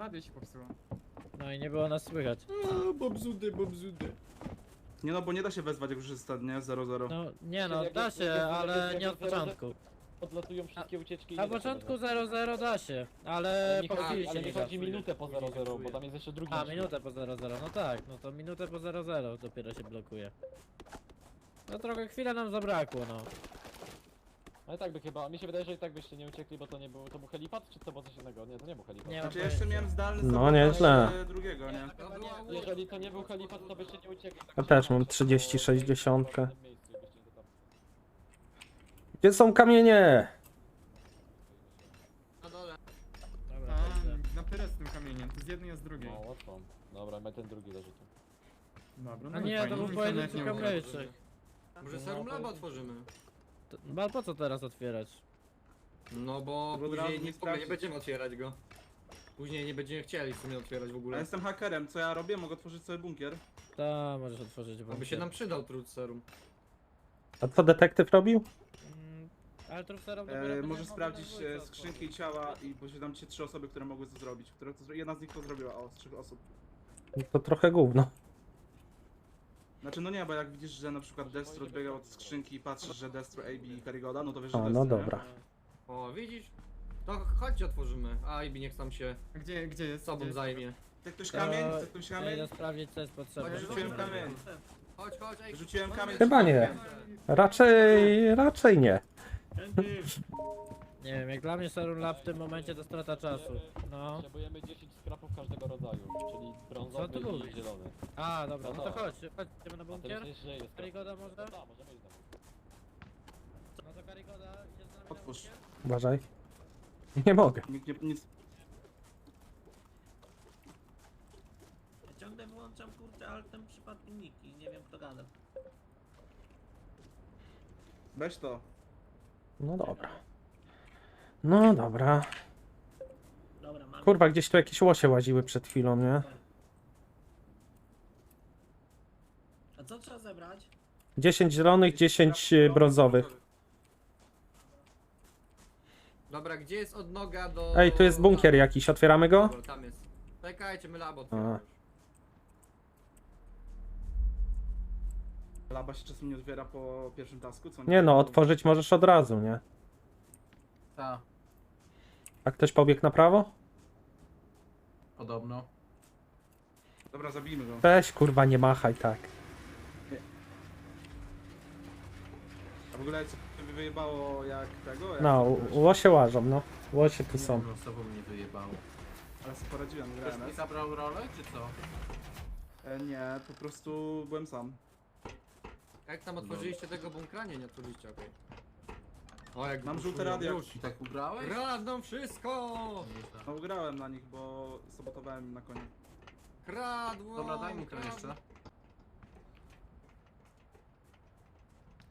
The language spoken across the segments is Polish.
Radio się popsuło. No i nie było nas słychać. Bobzudy, bobzudy. Nie no, bo nie da się wezwać, jak już jest ten, nie? 0-0. No nie no, jak da się, jak jest- jak ale jak nie od początku. Odlatują wszystkie ucieczki i Na nie da się początku wezwać. 0-0 da się, ale Ale nie po chodzi, chwili się ale nie nie da. chodzi minutę po 0-0, bo tam jest jeszcze drugi. A, minutę po 0-0, no tak, no to minutę po 0-0 dopiero się blokuje. No trochę chwilę nam zabrakło, no. Ale tak by chyba, mi się wydaje, że i tak byście nie uciekli, bo to nie był, to był helipad, czy to było coś innego? Nie, to nie był helipad. Nie Znaczy ja jeszcze pojęcia. miałem zdalny No, sabotaż, nieźle. e, drugiego, nie? Jeżeli to nie był helipad, to byście nie uciekli. Tak Ja też mam wydaje, że 30, to było w 60. tym miejscu i byście to tam- Gdzie są kamienie? Dobra, A, dobrze. na tyle z tym kamieniem, to z jednej, a z drugiej. No, łatwo. Dobra, ma ten drugi leży tu. Dobra, no nie, fajnie, to był tam pojedynczy nawet nie ukradł. kamyczek. Może Serum Laba otworzymy? To- No ale po co teraz otwierać? No bo Bo później nie, nie sprawdzić. będziemy otwierać go. Później nie będziemy chcieli w sumie otwierać w Ja ogóle. jestem hakerem, co ja robię? Mogę otworzyć sobie bunkier. Ta, możesz otworzyć Aby bunkier. się nam przydał trud serum. A co detektyw robił? Mm, Ale to dopiero E, będzie możesz mogła sprawdzić dwójce e, skrzynki i otworzyć. ciała i posiadam ci trzy osoby, które mogły to zrobić. Które to, zro- jedna z nich to zrobiła, o, z trzech osób. To trochę gówno. Znaczy no nie, bo jak widzisz, że na przykład Destro odbiegał od skrzynki i patrzysz, że Destro, AB i Karigoda, no to wiesz, że A, Destro, no nie? dobra. O, widzisz? To chodźcie otworzymy. A Ibi niech tam się Gdzie, gdzie jest? sobą Gdzie? zajmie. Chce ktoś To kamień? Chce ktoś Ja kamień? idę sprawdzić co jest potrzebne. Chodź, Rzuciłem kamień. Chodź, chodź, ej. Rzuciłem kamień. Chyba nie. Raczej, raczej nie. Nie wiem, jak dla mnie Serum Lab w tym momencie to strata czasu. No. Potrzebujemy 10 skrapów każdego rodzaju, czyli Co brązowy ty i mówisz? zielony. A, dobra, no to No to- chodź, chodźmy na A bunkier. myślisz, że jest Karigoda może? No tak, możemy iść tam. No to Karigoda idzie z nami na Otwórz. bunkier? Uważaj. Nie mogę. Nikt nie, nic. Ja ciągle wyłączam kurde altem przypadkiem niki, nie wiem kto gada. Weź to. No dobra. No dobra. Kurwa, gdzieś tu jakieś łosie łaziły przed chwilą, nie? A co trzeba zebrać? 10 zielonych, 10 e, brązowych. Dobra, gdzie jest odnoga do... Ej, tu jest bunkier jakiś, otwieramy go? Dobra, tam jest. Czekajcie, my labo. A. Laba się czasem nie otwiera po pierwszym tasku, co Nie no, otworzyć możesz od razu, nie? Tak, A ktoś pobiegł na prawo? Podobno. Dobra, zabijmy go. Weź kurwa, nie machaj tak. A w ogóle co by wyjebało jak tego? Jak No, łosie łażą, no. Łosie tu są. No, sobą mnie wyjebało. Ale sobie poradziłem, Ktoś grałem. mi zabrał rolę, czy co? E, nie, po prostu byłem sam. Jak tam otworzyliście tego bunkra? Nie, nie otworzyliście, okej. O, jak Mam żółte radio. Już. I tak ubrałeś? Kradną wszystko! Nieźle. No grałem na nich, bo sabotowałem im na koniec. Kradło! Dobra, daj mu krem jeszcze.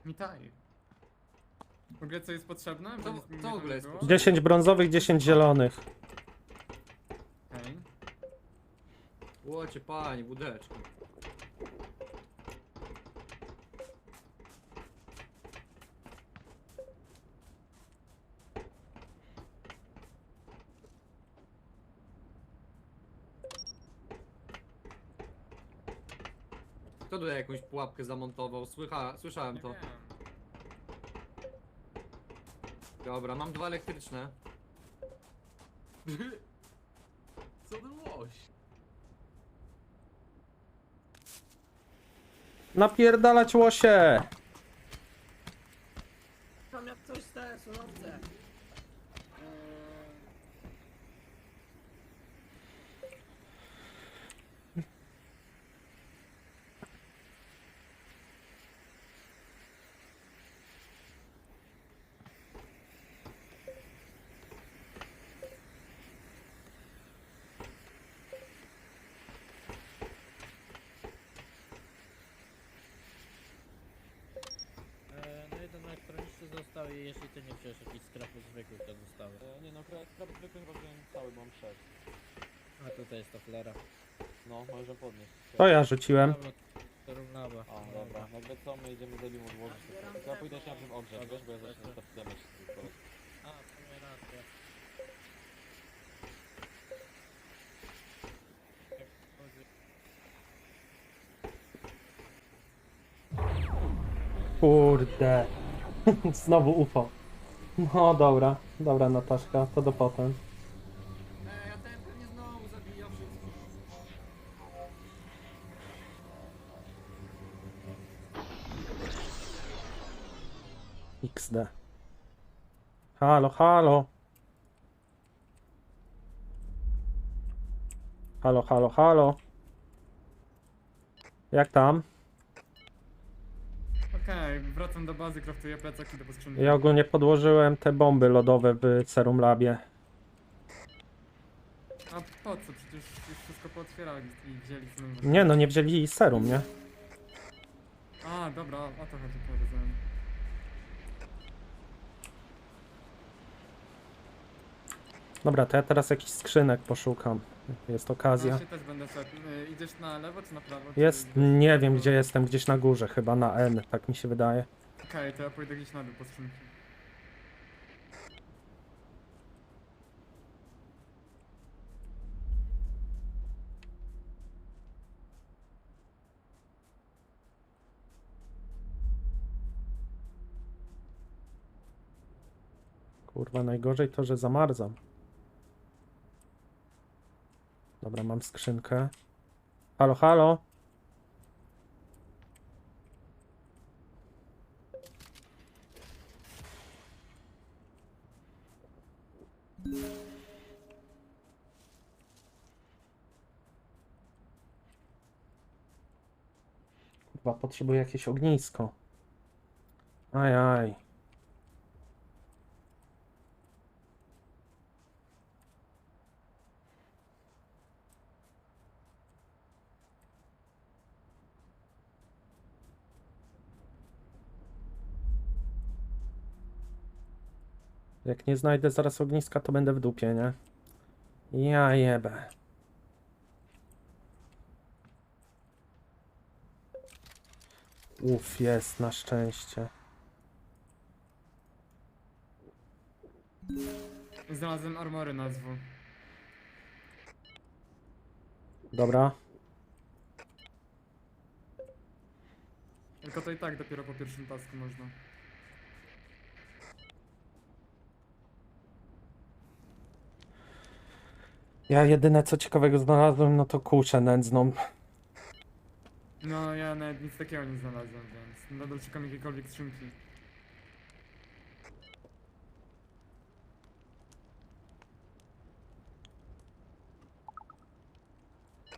Witaj. W ogóle co jest potrzebne? Bo nic mi co tam w ogóle nie jest było. potrzebne? 10 brązowych, 10 zielonych. Okej. Łocie, pani, wódeczko. Kto tutaj jakąś pułapkę zamontował? Słycha, słyszałem Nie to. wiem. Dobra, mam dwa elektryczne. Co ten łoś? Napierdalać łosie! i jeśli ty nie wziąłeś jakichś skrapów zwykłych, to zostały. E, nie no, krab zwykły chyba cały, bo mam 6. A tutaj jest ta flera. No, możesz podnieść. To ja rzuciłem. To równawa. O, dobra. No, jakby co, my idziemy do limu odłożyć. Tylko Ja pójdę się na tym ogrzeć, wiesz, bo ja zacznę tak damage. zbierać. A, w Kurde. Znowu UFO. No dobra, dobra Nataszka, to do potem. Ej, a. XD. Halo, halo. Halo, halo, halo. Jak tam? Okej, wracam do bazy, craftuję plecaki do poskrzynki. Ja ogólnie podłożyłem te bomby lodowe w Serum Labie. A po co? Przecież już wszystko pootwierali i wzięli nam Nie no, nie wzięli serum, nie? A, dobra, o to chodzi, powiedziałem. Dobra, to ja teraz jakiś skrzynek poszukam. Jest okazja. Ja się też będę szedł. Y, Idziesz na lewo czy na prawo? czy Jest, idziesz- nie wiem gdzie jestem, gdzieś na górze, chyba na N, tak mi się wydaje. Okej, to ja pójdę gdzieś na dół po skrzynki. Kurwa, najgorzej to, że zamarzam. Dobra, mam skrzynkę. Halo, halo? Kurwa, potrzebuję jakieś ognisko. Aj, aj. Jak nie znajdę zaraz ogniska, to będę w dupie, nie? Ja jebę. Uf, jest, na szczęście. Znalazłem armory nazwą. Dobra. Tylko to i tak dopiero po pierwszym tasku można. Ja jedyne co ciekawego znalazłem, no to kuszę nędzną. No ja nawet nic takiego nie znalazłem, więc nadal szukam jakiejkolwiek skrzynki.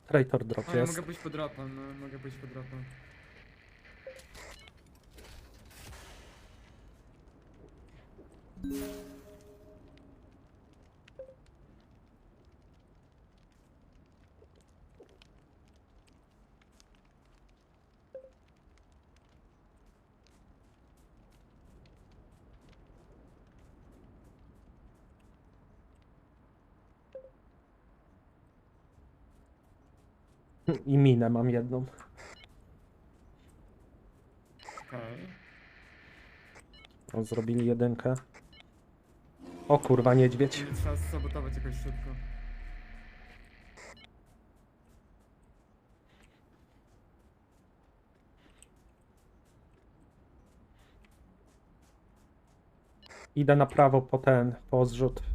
Traitor drop A ja jest. mogę pójść po dropa, no mogę pójść po dropa. I minę mam jedną. Okej. O, zrobili jedynkę. O kurwa, niedźwiedź. Będzie trzeba sabotować jakoś szybko. Idę na prawo po ten, po zrzut.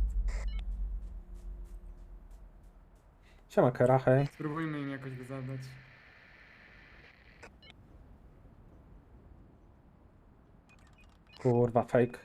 Siema Kera, hej. Spróbujmy im jakoś go zadać. Kurwa, fake.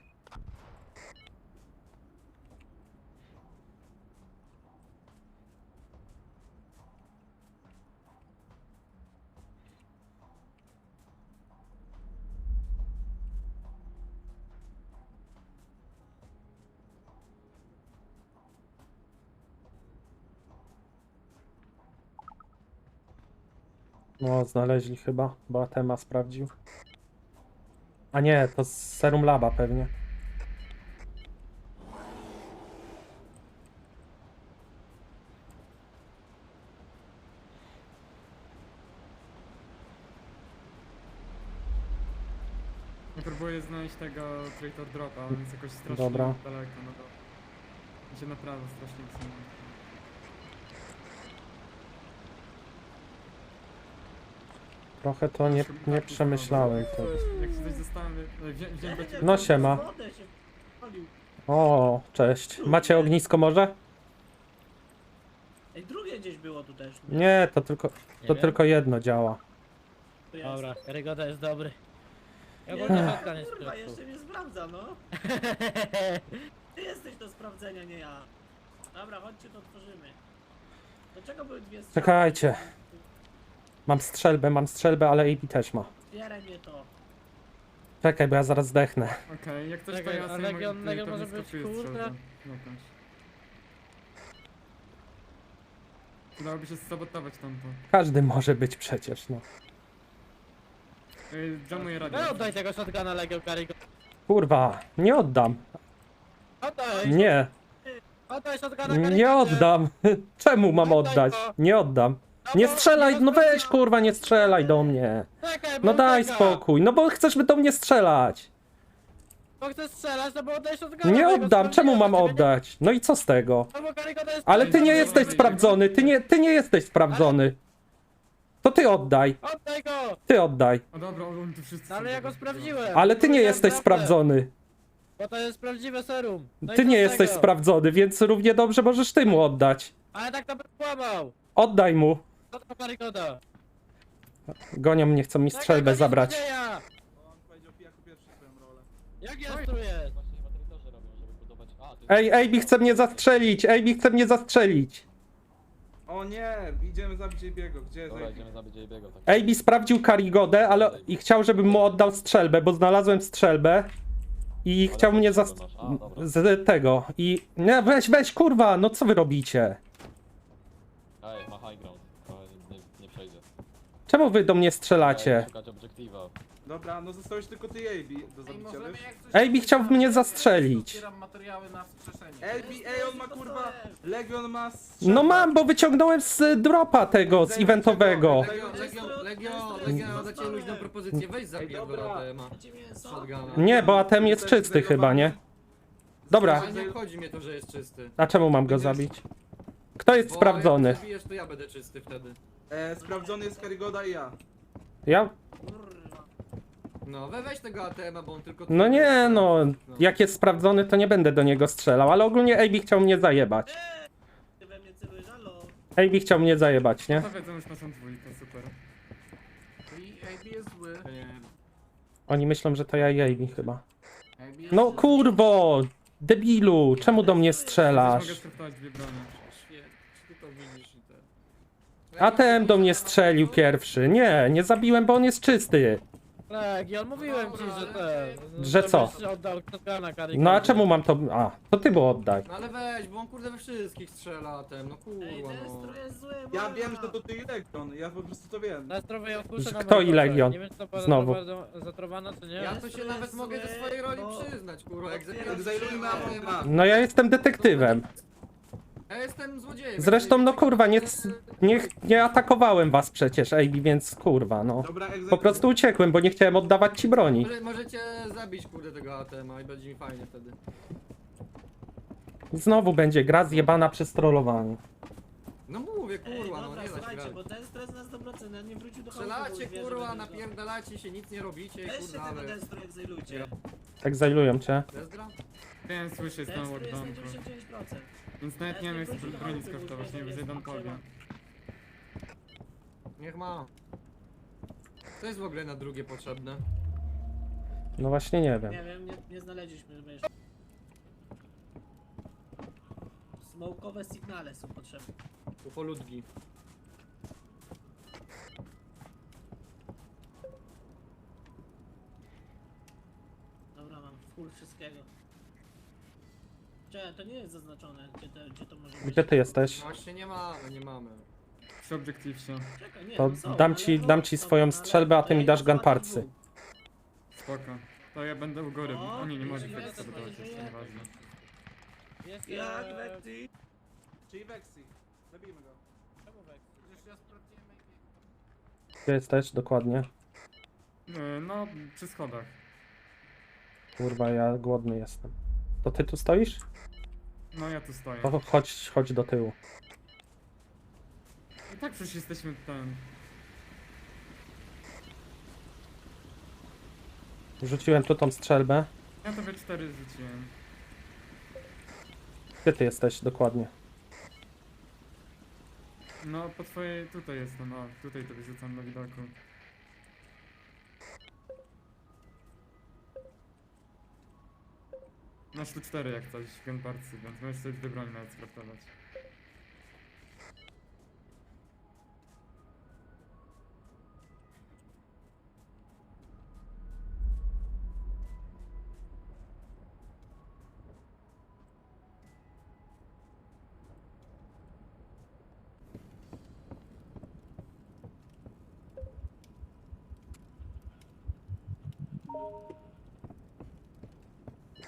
No, znaleźli chyba, bo Atema sprawdził. A nie, to z Serum Laba pewnie. Ja próbuję znaleźć tego Traitor Dropa, on jest jakoś strasznie Dobra. daleko, no to... Idzie na prawo strasznie wysunął. Trochę to nie, nie przemyślałem. To. Jak się coś do ciebie. No siema. Wodę się palił. O, cześć. Macie ognisko może? Ej, drugie gdzieś było tu też. Nie, to tylko, Nie to wiem. tylko jedno działa. Tu jest. Dobra, Karygoda jest dobry. Ja Nie, ogólnie no, jest kurwa, jeszcze mnie sprawdza, no. Ty jesteś do sprawdzenia, nie ja. Dobra, chodźcie, to otworzymy. Dlaczego były dwie strzały? Czekajcie. Mam strzelbę, mam strzelbę, ale AB też ma. Zbieraj mnie to. Czekaj, bo ja zaraz zdechnę. Okej, jak ktoś to Czekaj, ja a sobie Legion- Legion to może być, kurde? Jakaś. Dałoby się sabotować tamto. Każdy może być przecież, no. Yy, Jamuję radio. No oddaj tego shotguna Legion Karygoda. Kurwa, nie oddam. Oddaj! Nie, Oddaj shotguna Karygoda! nie oddam. Czemu mam Oddaj oddać? to. Nie oddam. No Nie strzelaj, no weź kurwa, nie strzelaj do mnie. Czekaj, bo No daj spokój, no bo chcesz by do mnie strzelać. Bo chcesz strzelać, no bo oddaj shotguna. Nie bo jego oddam, czemu mam oddać? No i co z tego? nie- No bo Karygoda jest Ale ty nie jesteś sprawdzony, ty nie, ty nie jesteś sprawdzony. To ty oddaj, Oddaj go! ty oddaj. O dobra, oni tu wszyscy No ale są ja go dobra. sprawdziłem. Ale ty nie jesteś prawdę, sprawdzony. Bo to jest prawdziwe serum. No i Ty co nie z jesteś tego? sprawdzony, więc równie dobrze możesz ty mu oddać. Ale tak to by kłamał. Oddaj mu. Co to? Gonią mnie, chcą mi strzelbę zabrać. On powiedział jako pierwszy swoją rolę. Jak jest tu jest? Właśnie chyba terytorzy robią, żeby budować... A, ty... Ej, AB chce mnie zastrzelić, AB chce mnie zastrzelić. O nie, idziemy zabić Ebiego. Gdzie jest Dobra, idziemy zabić. Tak. AB sprawdził Karigodę, ale i chciał, żebym mu oddał strzelbę, bo znalazłem strzelbę. I Ale chciał mnie zas... masz? A, dobra. z tego. I... Nie, weź, weź, kurwa, no co wy robicie? Czemu wy do mnie strzelacie? szukać obiektywa. Dobra, no zostałeś tylko ty AB do Ej, zabicia, możemy wiesz? jak coś... AB chciał mnie zastrzelić. Zbieram materiały na wskrzeszenie. AB, ej, on ma kurwa... Legion ma No mam, bo wyciągnąłem z dropa tego, z eventowego. Legion, Legion, mam dla ciebie luźną propozycję, weź zabij go mięso? Shotguna. Nie, bo ATM jest czysty chyba, nie? Dobra. Nie obchodzi mnie to, że jest czysty. A czemu mam go zabić? Kto jest Bo sprawdzony? jak zabijesz, to ja będę czysty wtedy. E, sprawdzony jest Karigoda i ja. Ja? No, we weź tego ATM-a, bo on tylko... No nie, no. Jak jest sprawdzony, to nie będę do niego strzelał, ale ogólnie AB chciał mnie zajebać. Ty we mnie celujesz, halo? AB chciał mnie zajebać, nie? To wiedzą już naszą dwójkę, super. I AB jest zły. Nie, Oni myślą, że to ja i AB chyba. AB jest No zły. kurwo! Debilu, czemu do mnie Mogę strzelasz? skryptować dwie broni. Świetnie, ty to widzisz i ten. ATM do mnie strzelił pierwszy. Nie, nie zabiłem, bo on jest czysty. Legion, mówiłem ci, że ten... Że co? żebyś oddał shotguna. No a czemu mam to... A, to ty mu oddaj. No ale weź, bo on kurde we wszystkich strzela ATM, no kurwa no. Destro jest zły, Ja wiem, że to ty i Legion, ja po prostu to wiem. Że na kto i. Legion? Nie wiem, czy to była Znowu. zatrowa- zatrowana, czy nie? Ja to się nawet mogę do swojej roli przyznać, kurwa, jak Otwieram zabieram Egzaminujmy ATM-a. No ja jestem detektywem. Ja jestem złodziejem. Zresztą, no kurwa, nie, nie, nie atakowałem was przecież, AB, więc kurwa, no. Dobra. Po prostu uciekłem, bo nie chciałem oddawać ci broni. Może, możecie zabić kurde tego ATM-a i będzie mi fajnie wtedy. Znowu będzie gra zjebana przy strollowaniu. No mówię, Ej, kurwa, no dobra, nie da się słuchajcie, bo ten stres na 100% nie wrócił do chaosu, bo Strzelacie, że kurwa, będzie napierdalacie się, nic nie robicie i Weźcie kurwa, tego ale... Destro, jak zajlujcie. Tak zajlują cię. Dezdra? Wiem, słyszę, jest na Destro jest na Wardomku. 99%. Więc nawet nie wiem, jak sobie broni skryptować, nie Dan powie. Niech ma. Co jest w ogóle na drugie potrzebne? No właśnie nie wiem. Nie wiem, nie, nie znaleźliśmy, wiesz. Smokowe sygnale są potrzebne. Ufolutki. Dobra, mam full wszystkiego. Cze, to nie jest zaznaczone, gdzie to, gdzie to może być. Gdzie ty jesteś? No Właśnie nie mamy, nie mamy. Przy obiektywie. Czekaj, nie, To no są, dam ale ci- no, dam ci są, swoją ale- strzelbę, a ty mi dasz idę gunparcy. Spoko. To ja będę u góry. O, O nie, nie może jest, jest, sabotować, jest, jeszcze jest. nieważne. Jest, dół. Jak e, Vecti? Czyli Vexi. Zabijmy go. czemu Vex? Przecież ja sprawdziłem. Gdzie jesteś dokładnie? E, No, przy schodach. Kurwa, ja głodny jestem. To ty tu stoisz? No ja tu stoję. Chodź, chodź do tyłu. I tak przecież jesteśmy ten... Rzuciłem tu tą strzelbę. Ja tobie cztery rzuciłem. Gdzie ty jesteś dokładnie? No po twojej... tutaj jestem, no. Tutaj tobie rzucam na widoku. Masz tu cztery jak coś w gunparcy, więc możesz sobie w broń nawet skraftować.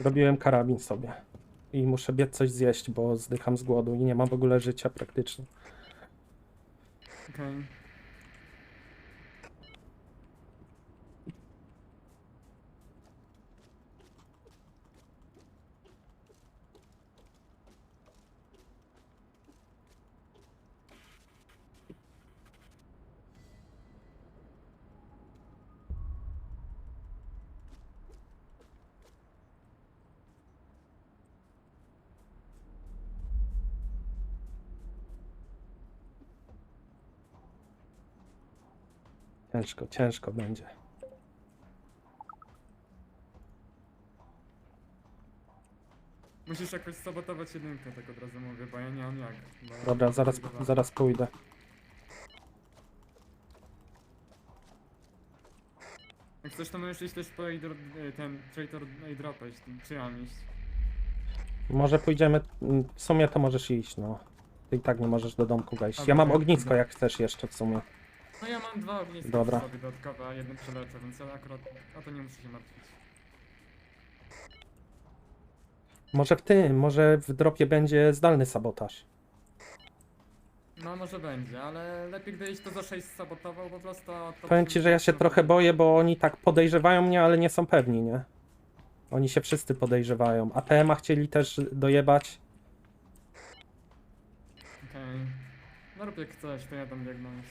Robiłem karabin sobie. I muszę biec coś zjeść, bo zdycham z głodu i nie mam w ogóle życia praktycznie. Okej. Ciężko, ciężko będzie. Musisz jakoś sabotować jedynkę, tak od razu mówię, bo ja nie mam jak. bo Dobra, zaraz, zaraz pójdę. Jak coś to możesz iść też po y, ten traitor airdropa iść, czy ja mam iść. Może pójdziemy. mm, W sumie to możesz iść, no. Ty i tak nie możesz do domku wejść. Ja mam ognisko, jak chcesz jeszcze w sumie. No ja mam dwa ogniska Dobra. sobie dodatkowe, a jednym przeleczę, więc ja akurat o to nie muszę się martwić. Może w tym, może w dropie będzie zdalny sabotaż. No może będzie, ale lepiej gdybyś to za 6 sabotował po prostu. a To Powiem ci, że ja się trochę boję, bo oni tak podejrzewają mnie, ale nie są pewni, nie? Oni się wszyscy podejrzewają. A TMA chcieli też dojebać. Okej. No rób jak chcesz, to ja tam biegnąć.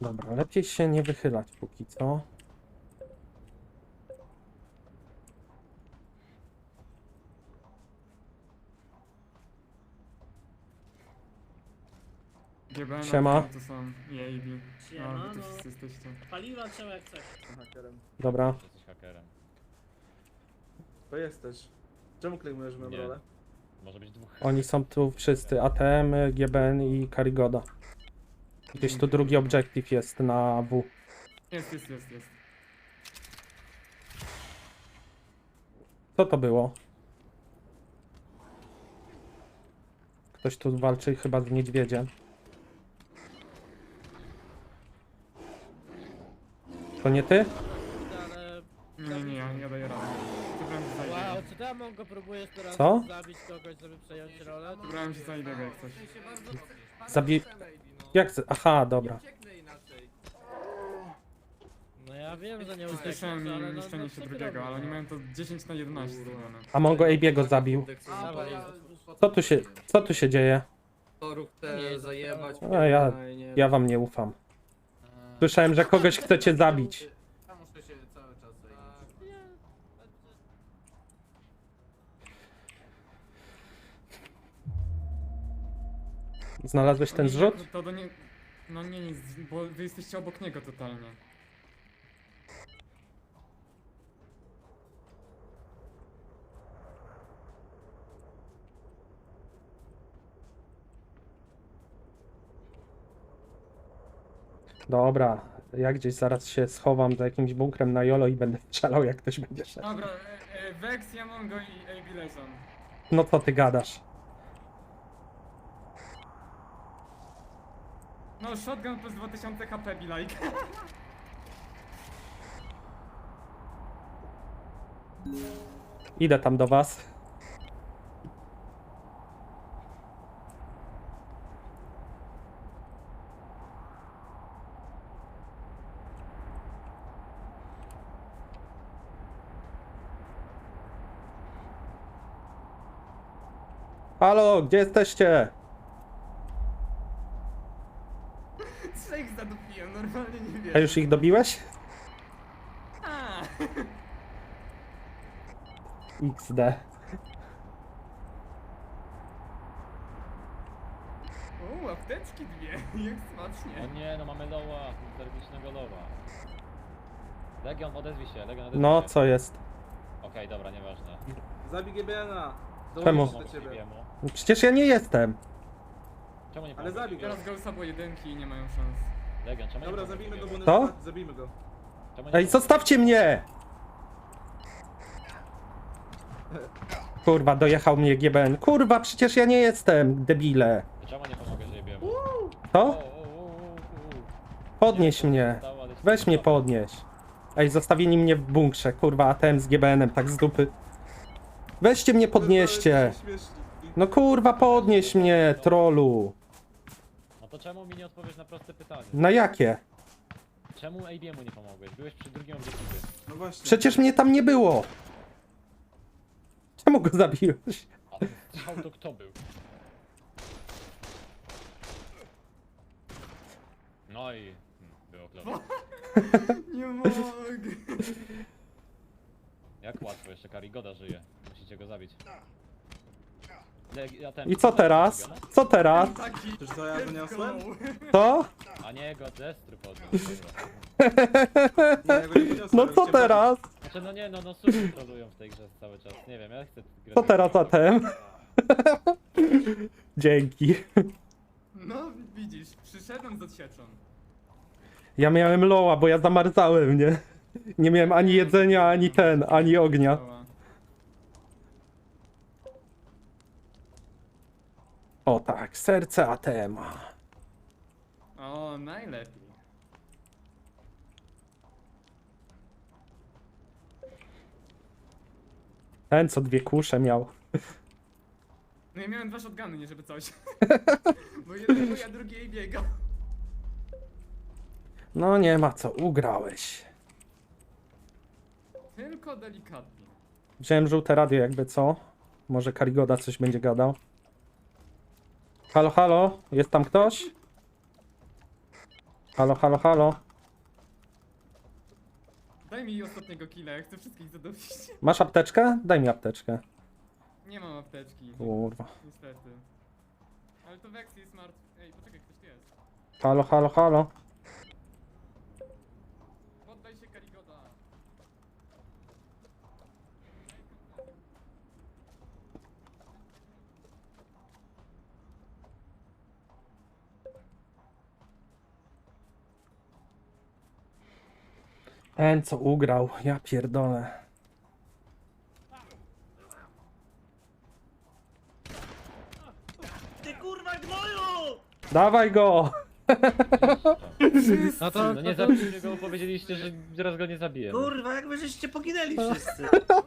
Dobra, lepiej się nie wychylać póki co. GBN, Siema. To są i AB. No, Siema, wy tu no. wszyscy jesteście. Paliwa trzeba jak coś. Dobra. Jesteś hakerem. To jesteś. Czemu klejmujesz moją Nie. rolę? Może być dwóch. Oni są tu wszyscy. ATM, GBN i Karigoda. Gdzieś tu drugi objective jest na W. Jest, jest, jest, jest. Co to było? Ktoś tu walczy chyba z niedźwiedziem. To nie ty? Ale... Nie, nie, ja, ja daję radę. Wybrałem się za Wow, czy ty Amongo próbujesz teraz Co? zabić kogoś, żeby przejąć rolę? Wybrałem się za jak coś. Zabi-. Jak? z- Aha, dobra. Nie ucieknę inaczej. No ja wiem, że nie Przyspieszyłem uciekniesz, ale im no, niszczenie no się ty drugiego, robisz, ale oni no? mają to 10 na 11 zrobione. A Mongo AB'ego zabił. A, bo Dawaj. ja... Co tu się, co tu się dzieje? To ruch Nie te zajebać. A ja- fajnie. Ja wam nie ufam. Słyszałem, że kogoś chcecie zabić. Ja muszę się cały czas zajmować. Znalazłeś ten zrzut? To do nie... No nie, nie, bo wy jesteście obok niego totalnie. Dobra, ja gdzieś zaraz się schowam za jakimś bunkrem na Jolo i będę strzelał jak ktoś będzie szedł. Dobra, e, e, Vex, Yamongo i AB. No co ty gadasz? No, shotgun plus 2000 HP, be like. Idę tam do was. Halo, gdzie jesteście? A już ich dobiłeś? A, XD. U, apteczki dwie, jak O smacznie. nie, no mamy loła, termicznego loła. Legion, odezwij się, Legion, odezwij No, się. co jest? Okej, dobra, nieważne. Zabij GBN-a. Czemu? Dołóż do ciebie. Wiemu. Przecież ja nie jestem. Czemu nie Ale pomogłeś zabij? Teraz Ghosta było jedynki i nie mają szans. Legion, czemu Dobra, nie zabijmy go, bo? To? on Zabijmy go. Czemu nie Ej, zostawcie mnie! Kurwa, dojechał mnie GBN. Kurwa, przecież ja nie jestem, debile. Czemu nie Jebiemu? To? Podnieś mnie. Weź mnie podnieś. Ej, zostawili mnie w bunkrze, kurwa, ATM z GBN-em, tak z dupy. Weźcie mnie, podnieście. No kurwa, podnieś mnie, trolu. No to czemu mi nie odpowiesz na proste pytanie? Na jakie? Czemu ABM-u nie pomogłeś? Byłeś przy drugim obiektywie. No właśnie. Przecież mnie tam nie było. Czemu go zabiłeś? A ten strzał to kto był? No i... hmm, Było klop. Nie mogę. Jak łatwo, jeszcze Karigoda żyje. Musicie go zabić. Ja ten- I co teraz? Co teraz? Czyż to ja wyniosłem? To? A nie, go destru podniósł. dobra. Nie, ja go nie wyniosłem. No co teraz? Znaczy no nie, no no super trolują w tej grze cały czas. Nie wiem, ja chcę grać. Co teraz ATM? Dzięki. No widzisz, przyszedłem z odsieczą. Ja miałem loła, bo ja zamarzałem, nie? Nie miałem ani jedzenia, ani ten, ani ognia. O tak, serce ATM-a. O, najlepiej. Ten, co dwie kusze miał. No ja miałem dwa shotguny, nie żeby coś. Bo jeden mój, a drugi jej biegał. No nie ma co, ugrałeś. Tylko delikatnie. Wziąłem żółte radio, jakby co. Może Karigoda coś będzie gadał. Halo, halo, jest tam ktoś? Halo, halo, halo. Daj mi ostatniego killa, ja chcę wszystkich zadowić. Masz apteczkę? Daj mi apteczkę. Nie mam apteczki. Kurwa. Niestety. Ale to Vex jest martwy. Ej, poczekaj, ktoś tu jest. Halo, halo, halo. Poddaj się Karigoda. Ten, co ugrał, ja pierdolę. Ty kurwa gnoju! Dawaj go! No to, No nie zabiliście go, powiedzieliście, że zaraz go nie zabiję. Kurwa, jak wy żeście poginęli wszyscy. No,